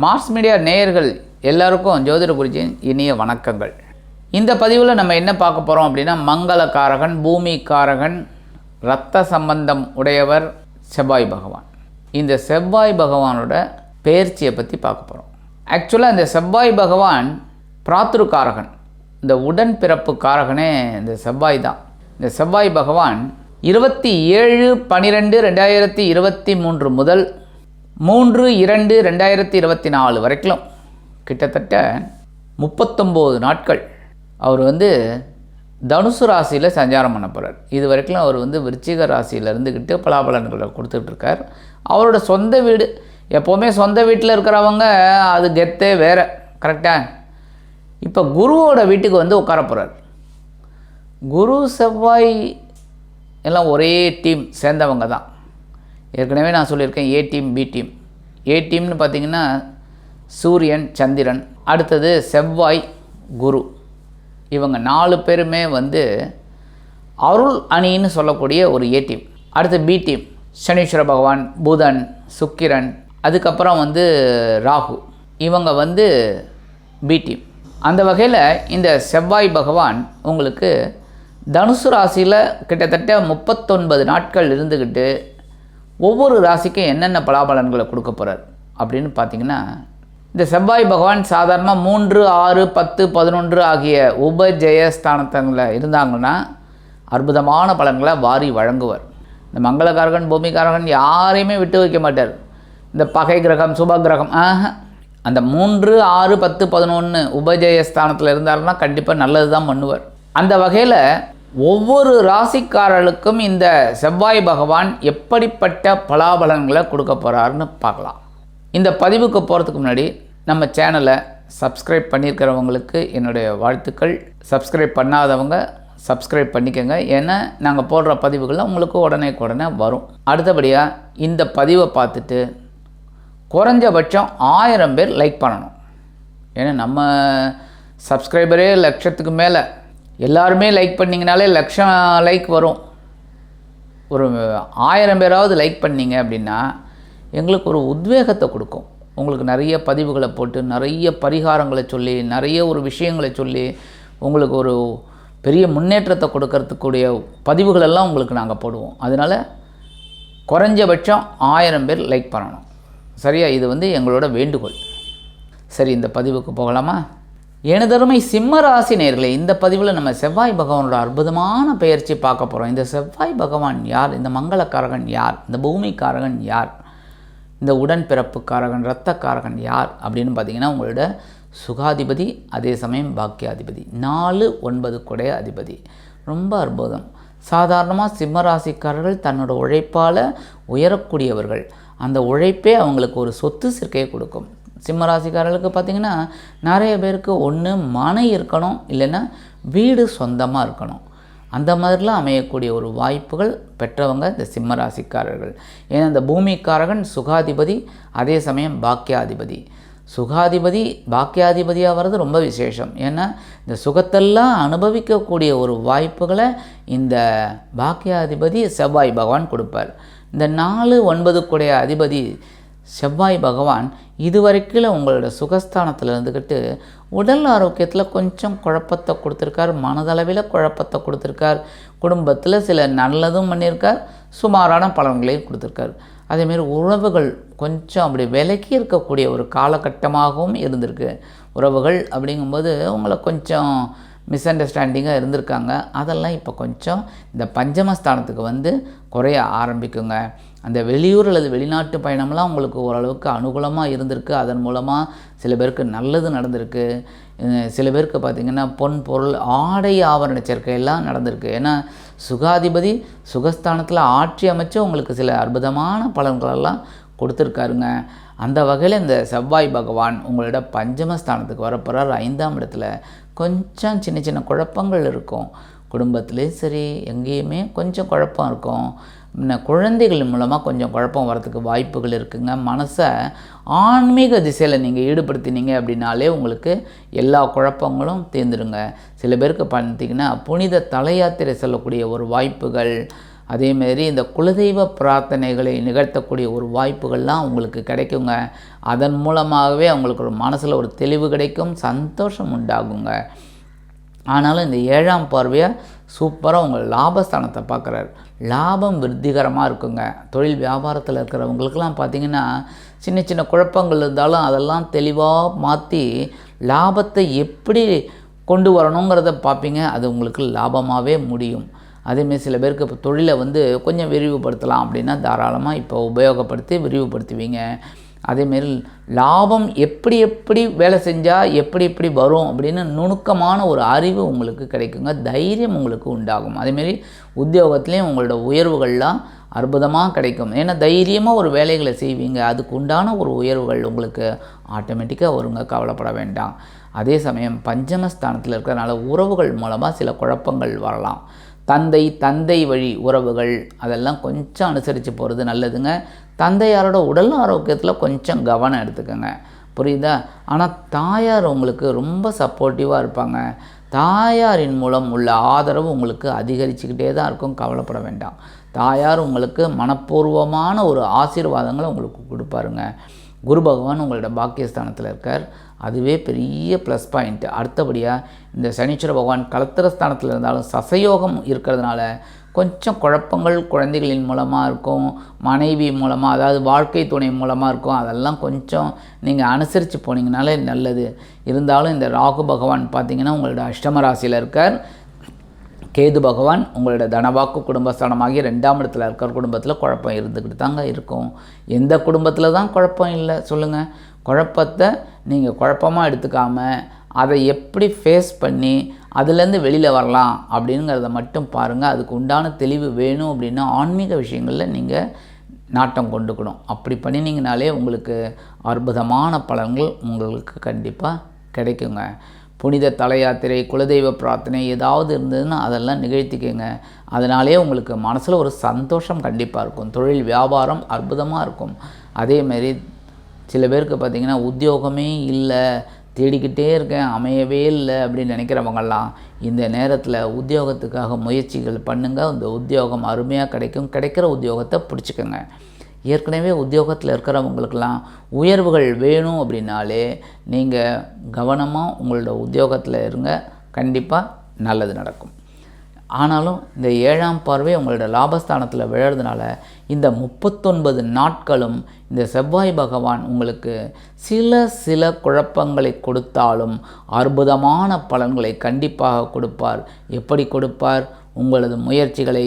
Mars media நேயர்கள் எல்லாருக்கும் ஜோதிட குருஜியின் இனிய வணக்கங்கள். இந்த பதிவில் நம்ம என்ன பார்க்க போகிறோம் அப்படின்னா மங்களக்காரகன் பூமிக்காரகன் இரத்த சம்பந்தம் உடையவர் செவ்வாய் பகவான். இந்த செவ்வாய் பகவானோட பெயர்ச்சியை பற்றி பார்க்க போகிறோம் ஆக்சுவலாக இந்த செவ்வாய் பகவான் பிராத்துருக்காரகன். இந்த உடன் பிறப்பு காரகனே இந்த செவ்வாய் தான். இந்த செவ்வாய் பகவான் இருபத்தி ஏழு பன்னிரெண்டு ரெண்டாயிரத்தி இருபத்தி மூன்று முதல் மூன்று இரண்டு ரெண்டாயிரத்தி இருபத்தி நாலு வரைக்கும் கிட்டத்தட்ட முப்பத்தொம்போது நாட்கள் அவர் வந்து தனுசு ராசியில் சஞ்சாரம் பண்ண போகிறார் இது வரைக்கும் அவர் வந்து விருச்சிக ராசியில் இருந்துக்கிட்டு பலாபலன்களை கொடுத்துட்ருக்கார் அவரோட சொந்த வீடு எப்போவுமே சொந்த வீட்டில் இருக்கிறவங்க அது கெத்தே வேறு கரெக்டாக இப்போ குருவோட வீட்டுக்கு வந்து உட்கார போகிறார் குரு செவ்வாய் எல்லாம் ஒரே டீம் சேர்ந்தவங்க தான். ஏற்கனவே நான் சொல்லியிருக்கேன் A team B team A டீம்னு பார்த்தீங்கன்னா சூரியன் சந்திரன். அடுத்தது செவ்வாய் குரு. இவங்க நாலு பேருமே வந்து அருள் அணின்னு சொல்லக்கூடிய ஒரு ஏ டீம் அடுத்து பி டீம் சனீஸ்வர பகவான் புதன் சுக்கிரன். அதுக்கப்புறம் வந்து ராகு. இவங்க வந்து பி டீம் அந்த வகையில் இந்த செவ்வாய் பகவான் உங்களுக்கு தனுசு ராசியில் கிட்டத்தட்ட முப்பத்தொன்பது நாட்கள் இருந்துக்கிட்டு ஒவ்வொரு ராசிக்கும் என்னென்ன பலாபலன்களை கொடுக்க போகிறார் அப்படின்னு பார்த்தீங்கன்னா இந்த செவ்வாய் பகவான் சாதாரணமாக மூன்று ஆறு பத்து பதினொன்று ஆகிய உபஜெயஸ்தானத்தங்களில் இருந்தாங்கன்னா அற்புதமான பலன்களை வாரி வழங்குவார். இந்த மங்களகாரகன் பூமிகாரகன் யாரையுமே விட்டு வைக்க மாட்டார். இந்த பகை கிரகம் சுப கிரகம் ஆஹா அந்த மூன்று ஆறு பத்து பதினொன்று உபஜெயஸ்தானத்தில் இருந்தாருன்னா கண்டிப்பாக நல்லது தான் பண்ணுவார். அந்த வகையில் ஒவ்வொரு ராசிக்காரர்களுக்கும் இந்த செவ்வாய் பகவான் எப்படிப்பட்ட பலாபலன்களை கொடுக்க போகிறாருன்னு பார்க்கலாம். இந்த பதிவுக்கு போகிறதுக்கு முன்னாடி நம்ம சேனலை சப்ஸ்கிரைப் பண்ணியிருக்கிறவங்களுக்கு என்னுடைய வாழ்த்துக்கள். சப்ஸ்கிரைப் பண்ணாதவங்க சப்ஸ்கிரைப் பண்ணிக்கோங்க. ஏன்னா நாங்கள் போடுற பதிவுகளில் உங்களுக்கு உடனே உடனே வரும். அடுத்தபடியாக இந்த பதிவை பார்த்துட்டு குறைஞ்சபட்சம் ஆயிரம் பேர் லைக் பண்ணணும். ஏன்னா நம்ம சப்ஸ்கிரைபரே லட்சத்துக்கு மேலே எல்லாருமே லைக் பண்ணிங்கனாலே லட்சம் லைக் வரும். ஒரு ஆயிரம் பேராவது லைக் பண்ணீங்க அப்படின்னா எங்களுக்கு ஒரு உத்வேகத்தை கொடுக்கும். உங்களுக்கு நிறைய பதிவுகளை போட்டு நிறைய பரிகாரங்களை சொல்லி நிறைய ஒரு விஷயங்களை சொல்லி உங்களுக்கு ஒரு பெரிய முன்னேற்றத்தை கொடுக்கறதுக்குடைய பதிவுகளெல்லாம் உங்களுக்கு நாங்கள் போடுவோம். அதனால் குறைஞ்சபட்சம் ஆயிரம் பேர் லைக் பண்ணணும். சரியா? இது வந்து எங்களோட வேண்டுகோள். சரி இந்த பதிவுக்கு போகலாமா? எனதருமை சிம்ம ராசி நேர்களே இந்த பதிவில் நம்ம செவ்வாய் பகவானோட அற்புதமான பெயர்ச்சி பார்க்க போகிறோம் இந்த செவ்வாய் பகவான் யார்? இந்த மங்களக்காரகன் யார்? இந்த பூமிக்காரகன் யார்? இந்த உடன்பிறப்புக்காரகன் இரத்தக்காரகன் யார்? அப்படின்னு பார்த்தீங்கன்னா உங்களோட சுகாதிபதி அதே சமயம் பாக்கியாதிபதி. நாலு ஒன்பது கொடைய அதிபதி. ரொம்ப அற்புதம். சாதாரணமாக சிம்மராசிக்காரர்கள் தன்னோட உழைப்பால் உயரக்கூடியவர்கள். அந்த உழைப்பே அவங்களுக்கு ஒரு சொத்து சேர்க்கையை கொடுக்கும். சிம்மராசிக்காரர்களுக்கு பார்த்திங்கன்னா நிறைய பேருக்கு ஒன்று மனை இருக்கணும் இல்லைன்னா வீடு சொந்தமாக இருக்கணும். அந்த மாதிரிலாம் அமையக்கூடிய ஒரு வாய்ப்புகள் பெற்றவங்க இந்த சிம்மராசிக்காரர்கள். ஏன்னா இந்த பூமிக்காரகன் சுகாதிபதி அதே சமயம் பாக்கியாதிபதி. சுகாதிபதி பாக்கியாதிபதியாக வர்றது ரொம்ப விசேஷம். ஏன்னா இந்த சுகத்தெல்லாம் அனுபவிக்கக்கூடிய ஒரு வாய்ப்புகளை இந்த பாக்கியாதிபதி செவ்வாய் பகவான் கொடுப்பார். இந்த நாலு ஒன்பதுக்குடைய அதிபதி செவ்வாய் பகவான் இதுவரைக்கும் உங்களோட சுகஸ்தானத்தில் இருந்துக்கிட்டு உடல் ஆரோக்கியத்தில் கொஞ்சம் குழப்பத்தை கொடுத்துருக்கார் மனதளவில் குழப்பத்தை கொடுத்துருக்கார் குடும்பத்தில் சில நல்லதும் பண்ணியிருக்கார் சுமாரான பலன்களையும் கொடுத்துருக்கார். அதேமாரி உறவுகள் கொஞ்சம் அப்படி விலக்கி இருக்கக்கூடிய ஒரு காலகட்டமாகவும் இருந்திருக்கு. உறவுகள் அப்படிங்கும்போது உங்களை கொஞ்சம் மிஸ் அண்டர்ஸ்டாண்டிங்காக இருந்திருக்காங்க. அதெல்லாம் இப்போ கொஞ்சம் இந்த பஞ்சமஸ்தானத்துக்கு வந்து குறைய ஆரம்பிக்குங்க. அந்த வெளியூர் அல்லது வெளிநாட்டு பயணம்லாம் உங்களுக்கு ஓரளவுக்கு அனுகூலமாக இருந்திருக்கு. அதன் மூலமாக சில பேருக்கு நல்லது நடந்திருக்கு. சில பேருக்கு பார்த்திங்கன்னா பொன் பொருள் ஆடை ஆவரண சேர்க்கையெல்லாம் நடந்திருக்கு. ஏன்னா சுகாதிபதி சுகஸ்தானத்தில் ஆட்சி அமைச்சு உங்களுக்கு சில அற்புதமான பலன்களெல்லாம் கொடுத்துருக்காருங்க. அந்த வகையில் இந்த செவ்வாய் பகவான் உங்களோட பஞ்சமஸ்தானத்துக்கு வரப்போகிறார் ஐந்தாம் இடத்துல கொஞ்சம் சின்ன சின்ன குழப்பங்கள் இருக்கும். குடும்பத்துலேயும் சரி எங்கேயுமே கொஞ்சம் குழப்பம் இருக்கும். இன்ன குழந்தைகள் மூலமாக கொஞ்சம் குழப்பம் வரத்துக்கு வாய்ப்புகள் இருக்குங்க. மனசை ஆன்மீக திசையில் நீங்கள் ஈடுபடுத்தினீங்க அப்படின்னாலே உங்களுக்கு எல்லா குழப்பங்களும் தீர்ந்துடுங்க சில பேருக்கு பார்த்தீங்கன்னா புனித தலையாத்திரை செல்லக்கூடிய ஒரு வாய்ப்புகள் அதேமாரி இந்த குலதெய்வ பிரார்த்தனைகளை நிகழ்த்தக்கூடிய ஒரு வாய்ப்புகள்லாம் உங்களுக்கு கிடைக்குங்க. அதன் மூலமாகவே அவங்களுக்கு ஒரு மனசில் ஒரு தெளிவு கிடைக்கும் சந்தோஷம் உண்டாகுங்க. ஆனாலும் இந்த ஏழாம் பார்வையை சூப்பராக உங்கள் லாபஸ்தானத்தை பார்க்குறாரு லாபம் விருத்திகரமாக இருக்குங்க. தொழில் வியாபாரத்தில் இருக்கிறவங்களுக்கெல்லாம் பார்த்தீங்கன்னா சின்ன சின்ன குழப்பங்கள் இருந்தாலும் அதெல்லாம் தெளிவாக மாற்றி லாபத்தை எப்படி கொண்டு வரணுங்கிறத பார்ப்பீங்க அது உங்களுக்கு லாபமாகவே முடியும். அதேமாரி சில பேருக்கு இப்போ தொழிலை வந்து கொஞ்சம் விரிவுபடுத்தலாம் அப்படின்னா தாராளமாக இப்போ உபயோகப்படுத்தி விரிவுபடுத்துவீங்க. அதேமாரி லாபம் எப்படி எப்படி வேலை செஞ்சால் எப்படி எப்படி வரும் அப்படின்னு நுணுக்கமான ஒரு அறிவு உங்களுக்கு கிடைக்குங்க. தைரியம் உங்களுக்கு உண்டாகும். அதேமாரி உத்தியோகத்துலேயும் உங்களோட உயர்வுகள்லாம் அற்புதமாக கிடைக்கும். ஏன்னா தைரியமாக ஒரு வேலைகளை செய்வீங்க. அதுக்கு உண்டான ஒரு உயர்வுகள் உங்களுக்கு ஆட்டோமேட்டிக்காக வருங்க. கவலைப்பட வேண்டாம். அதே சமயம் பஞ்சமஸ்தானத்தில் இருக்கிறனால உறவுகள் மூலமாக சில குழப்பங்கள் வரலாம். தந்தை தந்தை வழி உறவுகள் அதெல்லாம் கொஞ்சம் அனுசரித்து போகிறது நல்லதுங்க. தந்தையாரோட உடல் ஆரோக்கியத்தில் கொஞ்சம் கவனம் எடுத்துக்கோங்க. புரியுதா? ஆனால் தாயார் உங்களுக்கு ரொம்ப சப்போர்ட்டிவாக இருப்பாங்க. தாயாரின் மூலம் உள்ள ஆதரவு உங்களுக்கு அதிகரிச்சுக்கிட்டே தான் இருக்கும். கவலைப்பட வேண்டாம். தாயார் உங்களுக்கு மனப்பூர்வமான ஒரு ஆசீர்வாதங்களை உங்களுக்கு கொடுப்பாருங்க. குரு பகவான் உங்களோட பாக்கியஸ்தானத்தில் இருக்கார். அதுவே பெரிய ப்ளஸ் பாயிண்ட்டு அடுத்தபடியாக இந்த சனீஸ்வர பகவான் கலத்திரஸ்தானத்தில் இருந்தாலும் சசயோகம் இருக்கிறதுனால கொஞ்சம் குழப்பங்கள் குழந்தைகளின் மூலமாக இருக்கும் மனைவி மூலமாக அதாவது வாழ்க்கை துணை மூலமாக இருக்கும். அதெல்லாம் கொஞ்சம் நீங்கள் அனுசரித்து போனீங்கனாலே நல்லது. இருந்தாலும் இந்த ராகு பகவான் பார்த்திங்கன்னா உங்களோட அஷ்டம ராசியில் இருக்கார். கேது பகவான் உங்களோட தனவாக்கு குடும்பஸ்தானமாகி ரெண்டாம் இடத்துல இருக்கிற குடும்பத்தில் குழப்பம் இருந்துக்கிட்டு தாங்க இருக்கும். எந்த குடும்பத்தில் தான் குழப்பம் இல்லை? சொல்லுங்கள் குழப்பத்தை நீங்கள் குழப்பமாக எடுத்துக்காமல் அதை எப்படி ஃபேஸ் பண்ணி அதுலேருந்து வெளியில் வரலாம் அப்படிங்கிறத மட்டும் பாருங்கள் அதுக்கு உண்டான தெளிவு வேணும் அப்படின்னா ஆன்மீக விஷயங்களில் நீங்கள் நாட்டம் கொண்டுக்கணும். அப்படி பண்ணினீங்கனாலே உங்களுக்கு அற்புதமான பலன்கள் உங்களுக்கு கண்டிப்பாக கிடைக்குங்க. புனித தலையாத்திரை குலதெய்வ பிரார்த்தனை ஏதாவது இருந்ததுன்னா அதெல்லாம் நிகழ்த்திக்கங்க. அதனாலே உங்களுக்கு மனசில் ஒரு சந்தோஷம் கண்டிப்பாக இருக்கும். தொழில் வியாபாரம் அற்புதமாக இருக்கும். அதேமாரி சில பேருக்கு பார்த்திங்கன்னா உத்தியோகமே இல்லை தேடிக்கிட்டே இருக்கேன் அமையவே இல்லை அப்படின்னு நினைக்கிறவங்கெல்லாம் இந்த நேரத்தில் உத்தியோகத்துக்காக முயற்சிகள் பண்ணுங்கள் அந்த உத்தியோகம் அருமையாக கிடைக்கும். கிடைக்கிற உத்தியோகத்தை பிடிச்சிக்கோங்க. ஏற்கனவே உத்தியோகத்தில் இருக்கிறவங்களுக்கெல்லாம் உயர்வுகள் வேணும் அப்படின்னாலே நீங்கள் கவனமாக உங்களோட உத்தியோகத்தில் இருங்க. கண்டிப்பாக நல்லது நடக்கும். ஆனாலும் இந்த ஏழாம் பார்வை உங்களோட லாபஸ்தானத்தில் விழறதுனால இந்த முப்பத்தொன்பது நாட்களும் இந்த செவ்வாய் பகவான் உங்களுக்கு சில சில குழப்பங்களை கொடுத்தாலும் அற்புதமான பலன்களை கண்டிப்பாக கொடுப்பார். எப்படி கொடுப்பார்? உங்களது முயற்சிகளை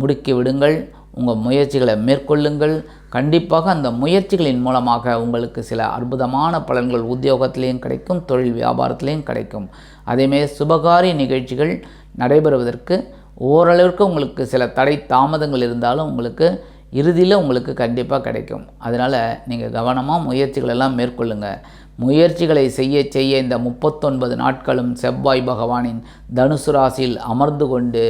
முடுக்கி விடுங்கள். உங்கள் முயற்சிகளை மேற்கொள்ளுங்கள். கண்டிப்பாக அந்த முயற்சிகளின் மூலமாக உங்களுக்கு சில அற்புதமான பலன்கள் உத்தியோகத்திலையும் கிடைக்கும் தொழில் வியாபாரத்திலையும் கிடைக்கும். அதேமாரி சுபகாரிய நிகழ்ச்சிகள் நடைபெறுவதற்கு ஓரளவிற்கு உங்களுக்கு சில தடை தாமதங்கள் இருந்தாலும் உங்களுக்கு இறுதியில் உங்களுக்கு கண்டிப்பாக கிடைக்கும். அதனால் நீங்கள் கவனமாக முயற்சிகள் எல்லாம் மேற்கொள்ளுங்கள் முயற்சிகளை செய்ய செய்ய இந்த முப்பத்தொன்பது நாட்களும் செவ்வாய் பகவானின் தனுசு ராசியில் அமர்ந்து கொண்டு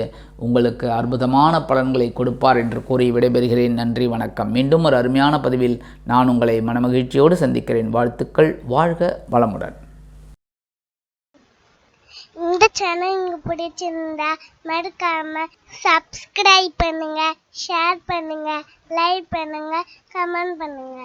உங்களுக்கு அற்புதமான பலன்களை கொடுப்பார் என்று கூறி விடைபெறுகிறேன். நன்றி வணக்கம். மீண்டும் ஒரு அருமையான பதிவில் நான் உங்களை மனமகிழ்ச்சியோடு சந்திக்கிறேன். வாழ்த்துக்கள் வாழ்க வளமுடன். இந்த சேனல் உங்களுக்கு பிடிச்சிருந்தா மறக்காம சப்ஸ்கிரைப் பண்ணுங்க ஷேர் பண்ணுங்க லைக் பண்ணுங்க கமெண்ட் பண்ணுங்க.